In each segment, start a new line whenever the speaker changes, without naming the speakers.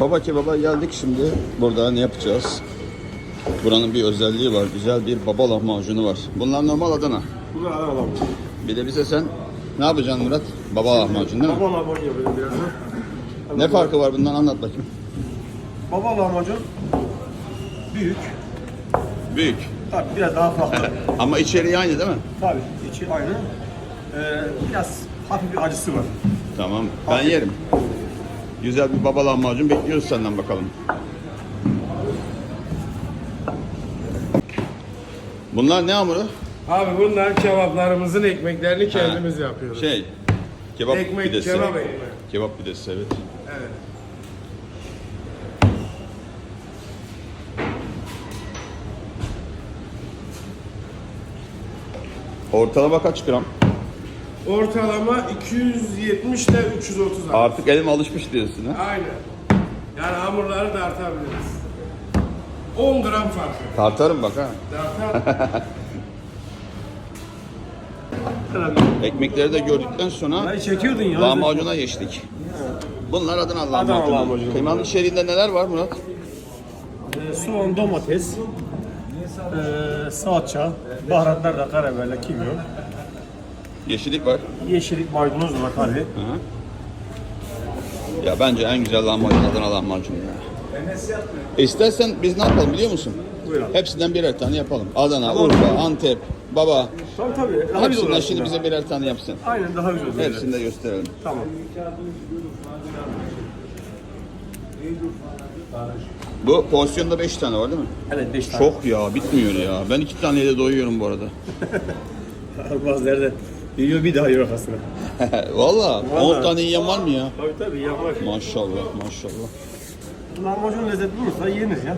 Baba kebaba geldik şimdi. Burada ne yapacağız? Buranın bir özelliği var. Güzel bir baba lahmacunu var. Bunlar normal Adana.
Bunu adam alalım.
Bir de bize sen ne yapacaksın Murat? Baba lahmacun değil mi?
Baba lahmacun yapıyorum birazdan.
Ne farkı var bundan anlat bakayım.
Baba lahmacun büyük.
Büyük.
Tabii biraz daha farklı.
Ama içeriği aynı değil mi?
Tabii içi aynı. Ee, biraz hafif bir acısı var.
Tamam. Ben yerim. Güzel bir baba lahmacun bekliyoruz senden bakalım. Bunlar ne hamuru?
Abi bunlar kebaplarımızın ekmeklerini kendimiz yapıyoruz.
Şey, kebap
Ekmek,
pidesi.
kebap ekmeği.
Kebap pidesi evet.
Evet.
Ortalama kaç gram?
Ortalama 270 ile 330 abi.
Artık elim alışmış diyorsun ha?
Aynen. Yani hamurları da artabiliriz. 10 gram farkı.
Tartarım bak ha.
Dartar.
Ekmekleri de gördükten sonra
Ay çekiyordun ya.
lahmacuna geçtik. Bunlar Adana lahmacunu.
lahmacunu.
Kıymanın içeriğinde neler var Murat?
Ee, soğan, domates, ee, salça, baharatlar da karabiberle, kimyon.
Yeşillik var.
Yeşillik maydanoz var tabii.
Hı. Ya bence en güzel lahmacun Adana lahmacunu ya. İstersen biz ne yapalım biliyor musun?
Buyur abi.
Hepsinden birer tane yapalım. Adana, Urfa, Antep, Baba.
Tabii tabii. Daha güzel olur
Hepsinden şimdi
aslında.
bize birer tane yapsın.
Aynen daha güzel olur.
Hepsini de gösterelim.
Tamam.
Bu porsiyonda 5 tane var değil mi?
Evet 5 tane.
Çok ya bitmiyor ya. Ben iki taneyle doyuyorum bu arada.
Bazıları da yiyor bir daha yiyor aslında.
Valla 10
Vallahi.
tane yiyen var mı ya?
Tabii tabii yapmak.
Maşallah maşallah.
Lahmacun lezzetli olursa yenir ya.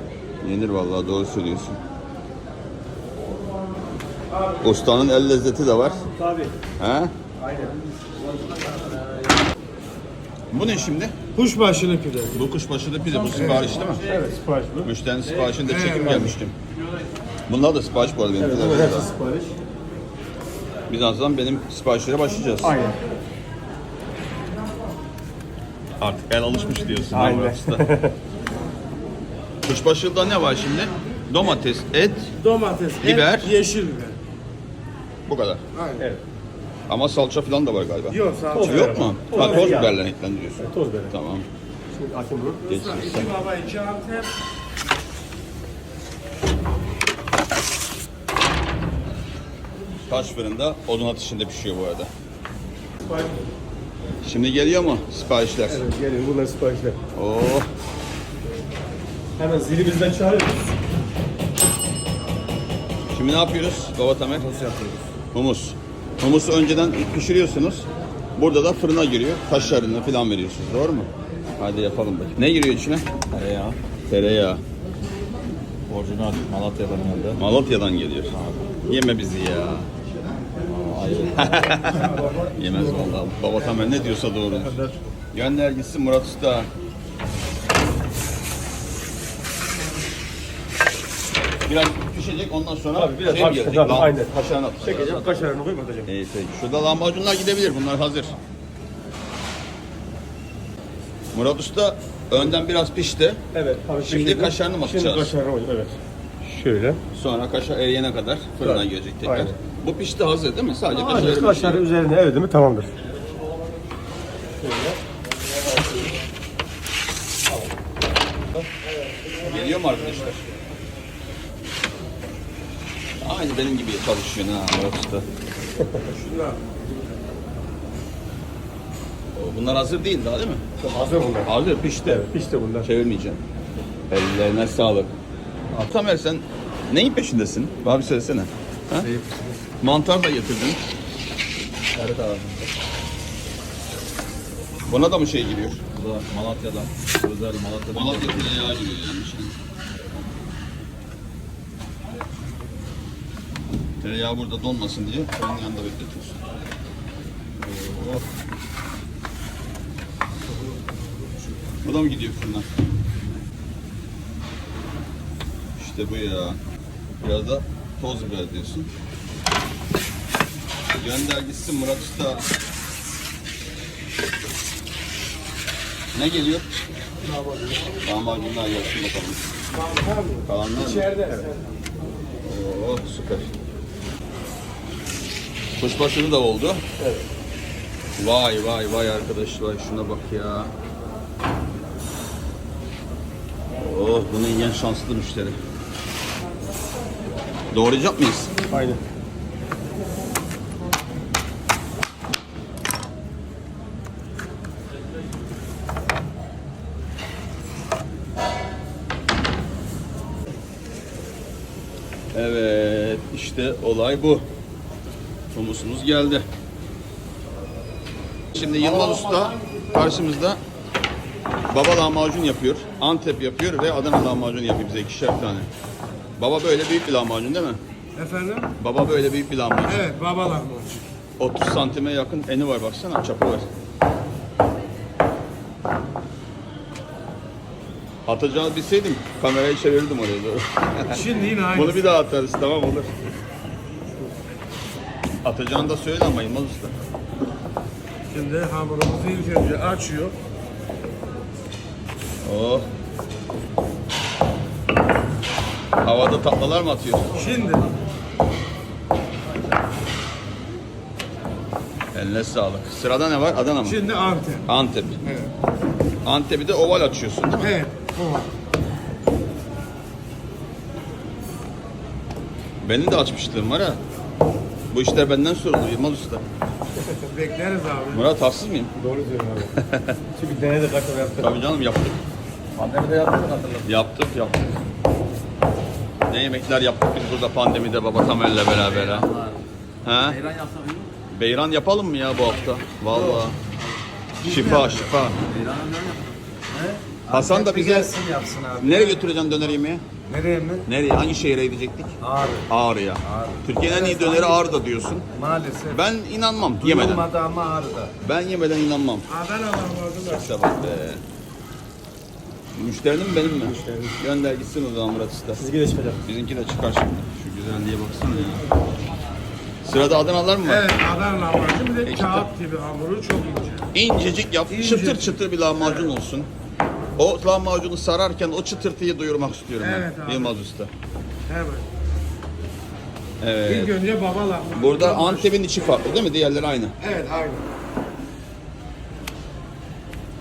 Yenir vallahi doğru söylüyorsun. Ustanın el lezzeti de var.
Tabii.
He?
Aynen.
Bu ne şimdi?
Kuşbaşılı pide.
Bu kuşbaşılı pide. Bu sipariş değil mi?
Evet sipariş bu.
Müşterinin siparişini de çekip
Evet.
gelmiştim. Bunlar da sipariş bu arada benim.
Evet,
pideler.
evet hepsi sipariş.
Birazdan benim siparişlere başlayacağız.
Aynen.
Artık el alışmış diyorsun.
Aynen.
usta? Kuşbaşılıda ne var şimdi? Domates, et,
Domates,
Biber.
et, yeşil biber.
bu kadar.
Aynen.
Evet.
Ama salça falan da var galiba.
Yok salça.
Toz
Yok mu?
Toz
Ha,
biber
toz biberle etlendiriyorsun.
Toz biber.
Tamam.
Şimdi atayım bunu.
Geç.
İki baba, iki antep.
Taş fırında odun ateşinde pişiyor bu arada. Şimdi geliyor mu siparişler?
Evet gelin bunlar siparişler.
Oo,
Hemen zilimizden çağırıyoruz.
şimdi ne yapıyoruz Baba Tamer?
Nasıl yapıyoruz?
Humus. Humusu önceden pişiriyorsunuz. Burada da fırına giriyor. Kaşarını falan veriyorsunuz. Doğru mu? Hadi yapalım bakayım. Ne giriyor içine?
Tereyağı.
Tereyağı.
Orijinal Malatya'dan geldi.
Malatya'dan geliyor. Yeme bizi ya. Yemez vallahi. Baba Tamer ne diyorsa doğru. Gönder gitsin Murat Usta. Biraz pişecek ondan sonra
Tabii, biraz
şey
tabii,
gelecek. lan-
aynen.
Kaşarını atacak.
Çekeceğim kaşarını koyup atacağım.
İyi peki. Şurada lahmacunlar gidebilir. Bunlar hazır. Murat Usta önden biraz pişti.
Evet.
Şimdi kaşarını mı
Şimdi
atacağız?
kaşarını koyacağım evet. Şöyle.
Sonra kaşar eriyene kadar fırına
Tabii.
girecek tekrar.
Aynen.
Bu pişti hazır değil mi? Sadece
Aynen
kaşarı
kaşarı üzerine evet değil mi? Tamamdır.
Geliyor mu arkadaşlar? Aynı benim gibi çalışıyorsun ha Usta. Bunlar hazır değil daha değil mi?
Hazır bunlar.
Hazır pişti.
Evet pişti bunlar.
Çevirmeyeceğim. Ellerine sağlık. Tamer sen neyin peşindesin? Bana bir söylesene. Ha? Mantar da getirdin.
Evet abi.
Buna da mı şey giriyor?
Bu da Malatya'dan. Özel Malatya'dan.
Malatya tereyağı giriyor yani. Tereyağı burada donmasın diye fırının yanında bekletiyorsun. Oo. Bu da mı gidiyor fırına? İşte bu ya. Biraz da toz biber diyorsun. Gönder gitsin Murat Usta. Ne geliyor? Lahmacunlar gelsin bakalım.
Var mı? İçeride. Evet.
Oo süper. Kuşbaşını da oldu.
Evet.
Vay vay vay arkadaşlar şuna bak ya. Oh bunu yiyen şanslı müşteri. Doğrayacak mıyız?
Aynen.
Evet işte olay bu. Humusumuz geldi. Şimdi Yılmaz Usta karşımızda baba lahmacun yapıyor, Antep yapıyor ve Adana lahmacun yapıyor bize ikişer tane. Baba böyle büyük bir lahmacun değil mi?
Efendim?
Baba böyle büyük bir lahmacun.
Evet, baba lahmacun.
30 santime yakın eni var baksana çapı var. Atacağını bilseydim kamerayı çevirirdim oraya doğru.
Şimdi yine aynı.
Bunu bir daha atarız tamam olur. Atacağını da söyle ama Yılmaz Usta.
Şimdi hamurumuzu ilk önce açıyor.
Oh. Havada tatlılar mı atıyor?
Şimdi
Eline sağlık. Sırada ne var? Adana mı?
şimdi Antep.
Antep.
Evet.
Antep'i de oval açıyorsun değil mi?
Evet. Var.
Benim de açmışlığım var ha. Bu işler benden sorulur Yılmaz Usta.
Bekleriz abi.
Murat haksız mıyım?
Doğru diyorsun abi. Çünkü denedik yaptık.
Tabii canım yaptık.
Pandemide yaptık hatırladım.
Yaptık yaptık. Ne yemekler yaptık biz burada pandemide baba Tamer'le beraber ha. Ha?
Beyran yapsak iyi mi?
Beyran yapalım mı ya bu hafta? Vallahi. Şifa şifa.
Beyran'ı nerede yaptık?
Hasan da bize
gelsin yapsın abi.
nereye götüreceksin döner yemeğe?
Nereye mi?
Nereye? Hangi şehre gidecektik?
Ağrı.
Ağrı'ya. Türkiye'nin en iyi döneri Ağrı'da diyorsun.
Maalesef.
Ben inanmam yemeden.
Duyulmadı ama Ağrı'da.
Ben yemeden inanmam.
Adana lahmacun da.
İşte bak be. Müşterinin mi benim mi? Gönder gitsin o zaman Murat Usta.
Sizi de çıkacak.
Bizimki de çıkar şimdi. Şu güzelliğe baksana ya. Sırada Adanalar mı var?
Evet Adana lahmacun bir de
İşte.
kağıt gibi hamuru çok ince.
İncecik yap,
İnce.
çıtır çıtır bir lahmacun olsun. O lahmacunu sararken o çıtırtıyı duyurmak istiyorum
Evet
ben.
abi.
Yılmaz Usta.
Hemen.
Evet.
İlk önce baba lahmacun.
Burada Antep'in içi farklı değil mi? Diğerleri aynı.
Evet aynı.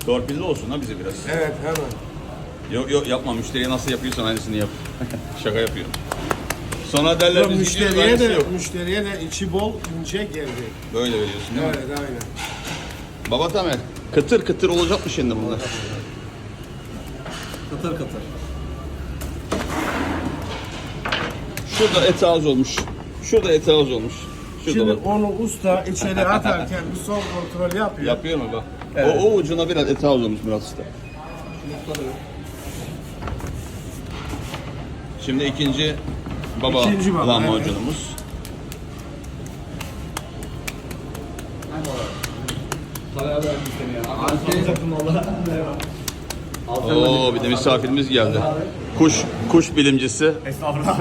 Torpilli olsun ha bize biraz.
Evet hemen.
Yok yok yapma müşteriye nasıl yapıyorsan aynısını yap. Şaka yapıyorum. Sonra derler
Ama
biz
müşteriye
müşteriye
de,
yok.
müşteriye de içi bol ince geldi.
Böyle veriyorsun değil mi?
Evet aynen.
Baba Tamer, kıtır kıtır olacak mı şimdi bunlar?
Kıtır kıtır.
Şurada et az olmuş. Şurada et az olmuş. Şurada
Şimdi
bak.
onu usta içeri atarken bir son kontrol yapıyor.
Yapıyor mu bak? O, o ucuna biraz et az olmuş Murat Usta. Şimdi ikinci baba
İkinci baba,
lahmacunumuz. Oo bir de misafirimiz geldi. Kuş kuş bilimcisi.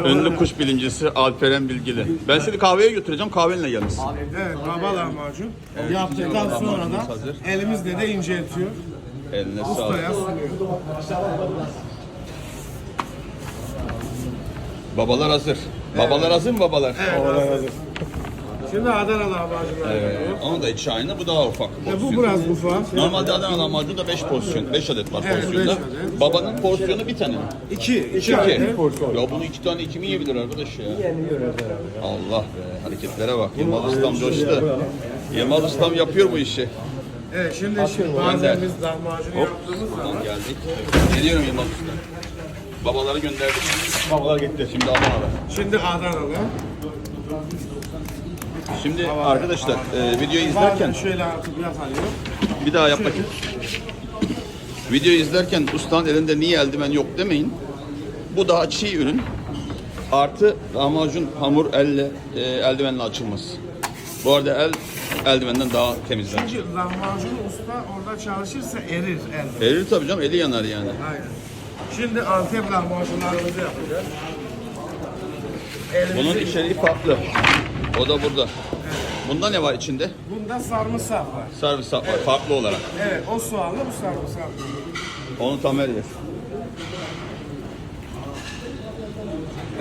Ünlü kuş bilimcisi Alperen Bilgili. Ben seni kahveye götüreceğim. Kahvenle gelmişsin.
Evet baba lahmacun. Yaptıktan sonra da
hazır.
elimizle de inceltiyor.
Eline sağlık.
Ustaya sunuyor.
Babalar hazır. Babalar hazır mı babalar?
Evet, hazır. Şimdi Adana lahmacunlar
Evet.
geliyor.
Onun da içi aynı, bu daha ufak.
E, bu
porsiyon.
biraz ufak.
Normalde Adana lahmacun da 5 porsiyon, 5 adet var
Evet,
porsiyonda.
beş adet.
Babanın porsiyonu bir tane.
İki. İki,
İki.
adet.
Ya bunu iki tane iki mi yiyebilir arkadaş ya? Allah be, hareketlere bak. Yılmaz Ustam coştu. Yılmaz Ustam yapıyor bu işi.
Evet şimdi, şimdi bazen biz lahmacunu yaptığımız
Buradan
zaman
geldik. Geliyorum Yılmaz Usta. Babaları gönderdik. Babalar gitti. Şimdi Adana'da.
şimdi Adanalı.
Şimdi arkadaşlar e, videoyu
Bazen
izlerken
şöyle atıp yakalıyor.
Bir daha yap bakayım. Videoyu izlerken ustanın elinde niye eldiven yok demeyin. Bu daha çiğ ürün. Artı lahmacun hamur elle e, eldivenle açılmaz. Bu arada el eldivenden daha temizler.
Çünkü lahmacun usta orada çalışırsa erir el.
Erir tabii canım eli yanar yani.
Aynen. Şimdi Antep lahmacunlarımızı yapacağız. Elimizi,
Bunun içeriği farklı. O da burada. Bunda ne var içinde?
Bunda sarımsak var.
Servis var farklı olarak.
Evet o soğanlı bu sarımsak.
Onu Tamer yer.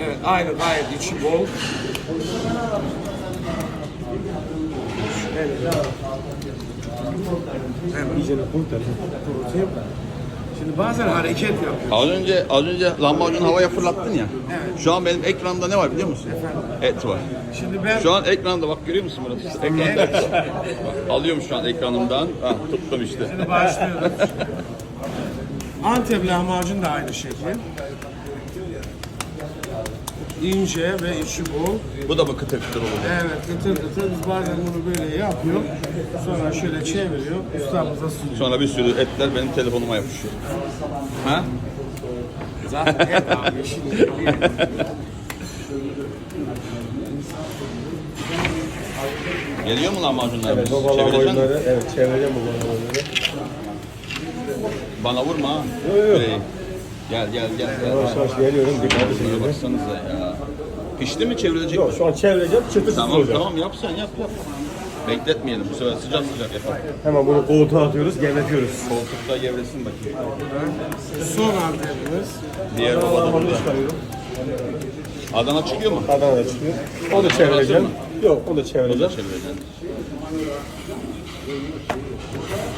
Evet aynı gayet içi bol.
İyicene kurtar.
Şimdi bazen hareket yapıyor.
Az önce az önce lahmacunu havaya fırlattın ya.
Evet.
Şu an benim ekranda ne var biliyor musun? Et var.
Şimdi ben
Şu an ekranda bak görüyor musun burası? Ekranda et. Bak, alıyorum şu an ekranımdan. Ah tuttum işte.
Şimdi başlıyoruz. Antep lahmacun da aynı şekil. İnce ve içi bol.
Bu da mı kıtır kıtır olur?
Evet kıtır kıtır biz bazen bunu böyle yapıyor. Sonra şöyle çeviriyor. Ustamıza sunuyor.
Sonra bir sürü etler benim telefonuma yapışıyor. Ha?
Zaten et abi şimdi.
Geliyor mu lahmacunlar?
Evet,
mi?
lahmacunları. Evet, çevireceğim bu lahmacunları.
Bana vurma.
Yok, yok.
Gel gel gel. gel.
Yavaş yavaş geliyorum. Dikkatli
Şuna
şekilde.
baksanıza ya. Pişti mi çevrilecek
Yok,
mi?
şu an çevireceğim. Çıtır
Tamam
olacak.
tamam yap sen yap yap. Bekletmeyelim bu sefer sıcak sıcak yapalım.
Hemen bunu koltuğa atıyoruz, gevretiyoruz.
Koltukta gevresin bakayım.
Son Antep'imiz.
Diğer baba da burada.
çıkarıyorum.
Adana çıkıyor mu?
Adana'da çıkıyor. Onu da çevireceğim. Yok, onu da
Bunu da
çevireceğim.
çevireceksin.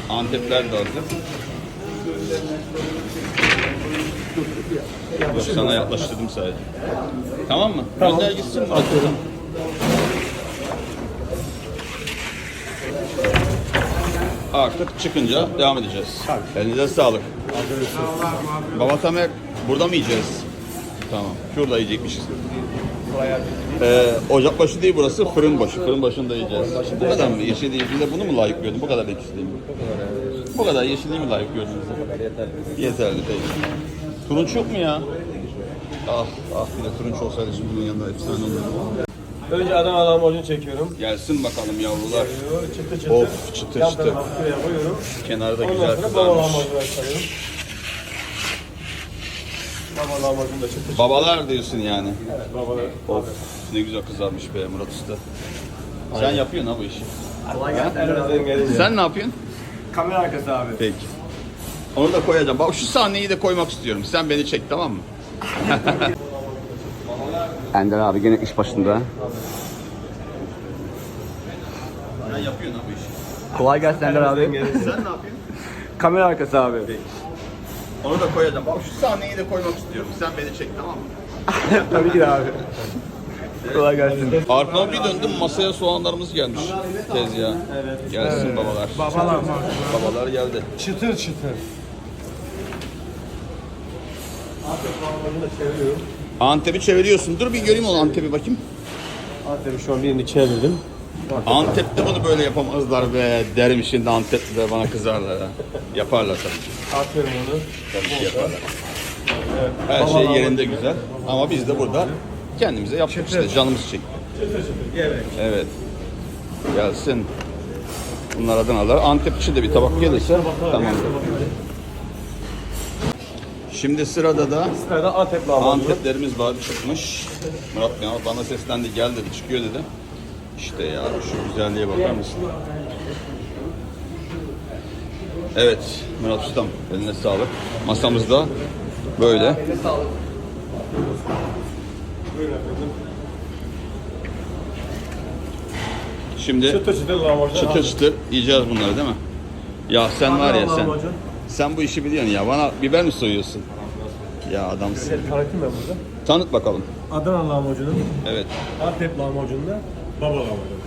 Antepler de hazır. Yok, sana yaklaştırdım sadece. Tamam mı?
Tamam.
Gönder gitsin.
Atıyorum.
Artık çıkınca devam edeceğiz. Elinize sağlık. Baba Tamer burada mı yiyeceğiz? Tamam. Şurada yiyecekmişiz. Ee, ocakbaşı değil burası fırın başı. Fırın başında yiyeceğiz. Bu kadar mı? Yeşil değil. Bir de bunu mu layık gördün? Bu kadar değil mi? Bu kadar yeşilliği mi layık gördünüz? Yeterli. Yeterli değil. Turunç yok mu ya? Ah ah bir de turunç olsaydı şimdi bunun yanında efsane olurdu.
Önce Adana lahmacunu çekiyorum.
Gelsin bakalım yavrular.
Çıtır çıtır.
Of, çıtır
Yan
çıtır.
tarafa küreğe koyuyorum.
Kenarda
Ondan
güzel
sonra baba
kızarmış.
lahmacunu. Baba lahmacunu da çıtır çıtır.
Babalar diyorsun yani.
Babalar.
Of ne güzel kızarmış be Murat Usta. Sen yapıyorsun ha bu işi.
Kolay gelsin.
Sen ne yapıyorsun?
Kamera arkası abi.
Peki. Onu da koyacağım. Bak şu sahneyi de koymak istiyorum. Sen beni çek tamam mı?
Ender abi gene iş başında.
Sen yapıyorsun ha bu işi.
Kolay gelsin Ender abi.
Sen ne yapıyorsun?
Kamera arkası abi.
Onu da koyacağım. Bak şu sahneyi de koymak istiyorum. Sen beni çek tamam mı?
Tabii ki de abi. Kolay gelsin.
Arkama bir döndüm masaya soğanlarımız gelmiş tezgaha. Gelsin babalar.
Babalar lahmacun.
Babalar geldi.
Çıtır çıtır.
Antep'i çeviriyorsun. Dur bir göreyim onu Antep'i bakayım.
Antep'i şu an birini çevirdim.
Antep'te bunu böyle yapamazlar be. Derim şimdi Antep'te bana kızarlar ha. Yaparlar tabii.
Atıyorum onu.
Tabii ki yaparlar. Her şey yerinde güzel. Ama biz de burada kendimize yaptık işte. Canımız çekti. Evet. Gelsin. Bunlar Adanalar. Antep için de bir tabak gelirse tamam. Şimdi sırada da
Sırada Antep lahmacunu.
Anteplerimiz var çıkmış. Murat ya bana seslendi gel dedi çıkıyor dedi. İşte ya şu güzelliğe bakar mısın? Evet Murat Ustam eline sağlık. Masamızda böyle. Şimdi
Çıtır çıtır lahmacun.
çıtır çıtır yiyeceğiz bunları değil mi? Ya sen var ya sen.
lahmacun.
Sen bu işi biliyorsun ya. Bana biber mi soyuyorsun? Ya adamsın.
Evet, tanıtayım ben burada.
Tanıt bakalım.
Adana lahmacunu,
Evet.
Antep lahmacununda baba lahmacunu.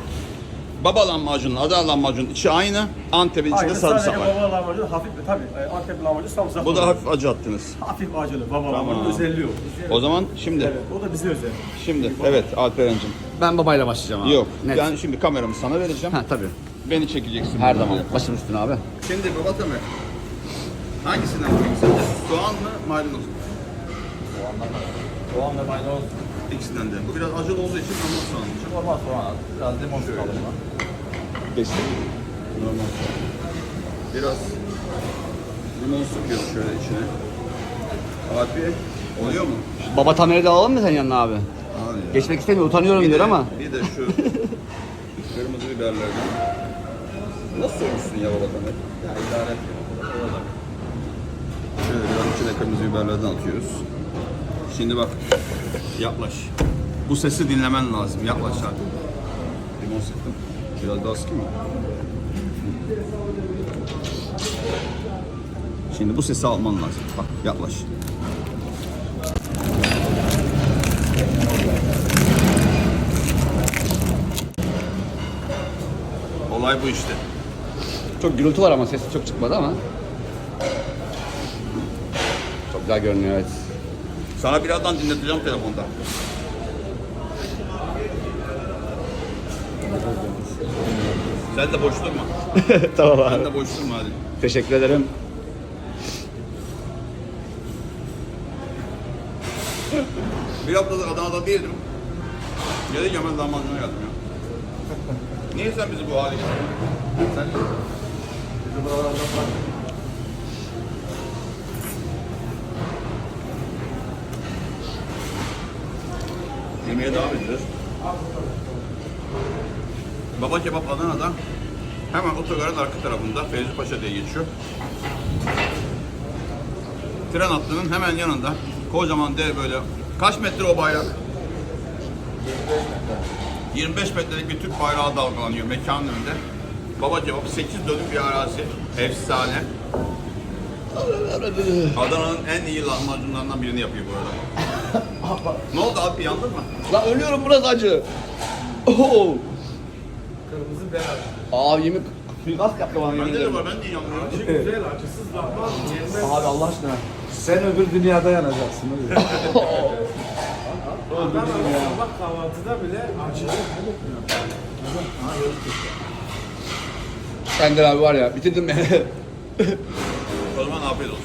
Baba lahmacunun, Adana lahmacunun içi aynı. Antep'in içinde
Aynı
sarımsak
sadece
var.
baba lahmacunu hafif tabii e, Antep lahmacunu sarımsak.
Bu da hafif acı attınız.
hafif acılı baba lahmacunun özelliği o.
O zaman şimdi,
Evet, o da bize özel.
şimdi evet Alperen'cim.
Ben babayla başlayacağım abi.
Yok,
Net.
ben şimdi kameramı sana vereceğim.
Ha tabii.
Beni çekeceksin.
Her zaman. Başım üstüne abi.
Şimdi baba Tamer. Hangisinden yapayım sence? Soğan mı, maydanoz mu?
Soğan ve maydanoz.
İkisinden de. Bu biraz acılı olduğu için normal soğan olacak.
Normal soğan at. Biraz limon sıkalım buna.
Geçti. Normal soğan. Biraz limon sıkıyoruz şöyle içine. Abi oluyor mu?
Baba Tamer'i de alalım mı sen yanına abi?
Abi ya.
Geçmek istemiyor, utanıyorum diyor
de,
ama.
Bir de şu kırmızı biberlerden. Nasıl olmuşsun ya baba Tamer?
Ya idare et. Olacak.
Kırmızı biberlerden atıyoruz. Şimdi bak. Yaklaş. Bu sesi dinlemen lazım. Yaklaş artık. Limon sıktım. Biraz daha sıkayım mı? Şimdi bu sesi alman lazım. Bak yaklaş. Olay bu işte.
Çok gürültü var ama ses çok çıkmadı ama. Çok güzel görünüyor evet.
Sana birazdan dinleteceğim telefonda. Sen de boş durma.
tamam
Sen
abi.
de boş durma hadi.
Teşekkür ederim.
Bir haftadır Adana'da değildim. Gelirken ben lahmacuna geldim ya. Niye sen bizi bu hale getirdin? Sen bizi buralardan bırak. Yemeğe devam edeceğiz. Baba Kebap Adana'da hemen otogarın arka tarafında Fevzi Paşa diye geçiyor. Tren hattının hemen yanında kocaman dev böyle kaç metre o bayrak? 25 metrelik bir Türk bayrağı dalgalanıyor mekanın önünde. Baba cevap 8 dönüm bir arazi. Efsane. Adana'nın en iyi lahmacunlarından birini yapıyor bu arada. Ne oldu abi yandın mı?
Lan ölüyorum burası acı. Oo.
Kırmızı beyaz.
Abi yemin suikast yaptı bana yemin
Bende de
ederim.
var ben niye yanmıyorum?
Güzel acısız lahmacun yenmez.
Abi Allah aşkına.
Sen öbür dünyada yanacaksın. öyle.
Adana sabah kahvaltıda bile acı.
Senden abi var ya bitirdin beni.
O zaman afiyet olsun.